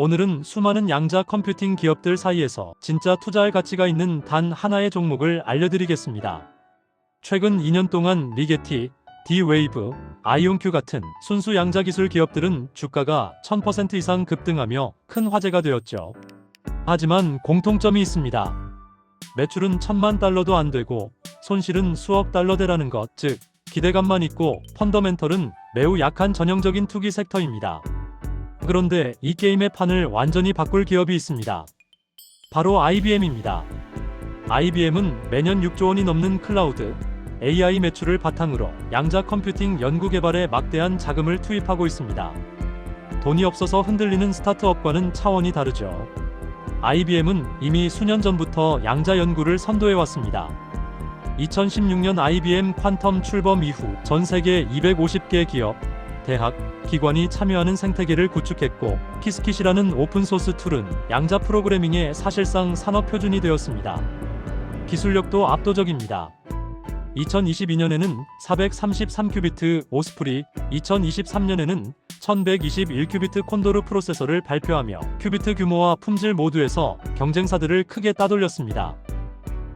오늘은 수많은 양자 컴퓨팅 기업들 사이에서 진짜 투자할 가치가 있는 단 하나의 종목을 알려드리겠습니다. 최근 2년 동안 리게티, D-웨이브, 아이온큐 같은 순수 양자 기술 기업들은 주가가 1000% 이상 급등하며 큰 화제가 되었죠. 하지만 공통점이 있습니다. 매출은 천만 달러도 안 되고 손실은 수억 달러대라는 것, 즉 기대감만 있고 펀더멘털은 매우 약한 전형적인 투기 섹터입니다. 그런데 이 게임의 판을 완전히 바꿀 기업이 있습니다. 바로 IBM입니다. IBM은 매년 6조 원이 넘는 클라우드, AI 매출을 바탕으로 양자 컴퓨팅 연구 개발에 막대한 자금을 투입하고 있습니다. 돈이 없어서 흔들리는 스타트업과는 차원이 다르죠. IBM은 이미 수년 전부터 양자 연구를 선도해 왔습니다. 2016년 IBM 퀀텀 출범 이후 전 세계 250개 기업, 대학, 기관이 참여하는 생태계를 구축했고 키스킷이라는 오픈소스 툴은 양자 프로그래밍의 사실상 산업 표준이 되었습니다. 기술력도 압도적입니다. 2022년에는 433큐비트 오스프리, 2023년에는 1121큐비트 콘도르 프로세서를 발표하며 큐비트 규모와 품질 모두에서 경쟁사들을 크게 따돌렸습니다.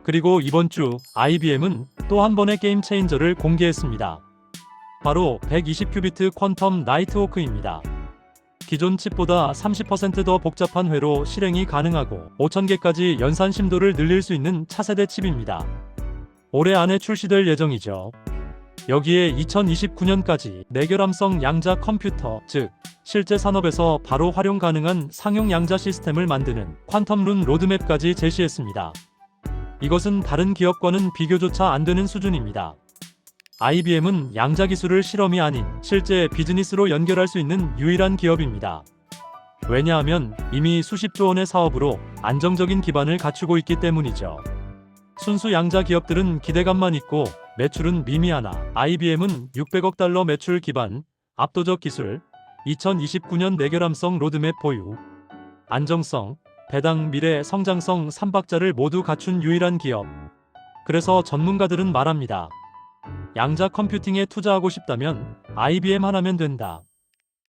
그리고 이번 주 IBM은 또 한 번의 게임 체인저를 공개했습니다. 바로 120큐비트 퀀텀 나이트워크입니다. 기존 칩보다 30%더 복잡한 회로 실행이 가능하고 5000개까지 연산 심도를 늘릴 수 있는 차세대 칩입니다. 올해 안에 출시될 예정이죠. 여기에 2029년까지 내결함성 양자 컴퓨터, 즉 실제 산업에서 바로 활용 가능한 상용 양자 시스템을 만드는 퀀텀룬 로드맵까지 제시했습니다. 이것은 다른 기업과는 비교조차 안 되는 수준입니다. IBM은 양자 기술을 실험이 아닌 실제 비즈니스로 연결할 수 있는 유일한 기업입니다. 왜냐하면 이미 수십조 원의 사업으로 안정적인 기반을 갖추고 있기 때문이죠. 순수 양자 기업들은 기대감만 있고 매출은 미미하나 IBM은 600억 달러 매출 기반, 압도적 기술, 2029년 내결함성 로드맵 보유, 안정성, 배당 미래 성장성 3박자를 모두 갖춘 유일한 기업. 그래서 전문가들은 말합니다. 양자 컴퓨팅에 투자하고 싶다면 IBM 하나면 된다.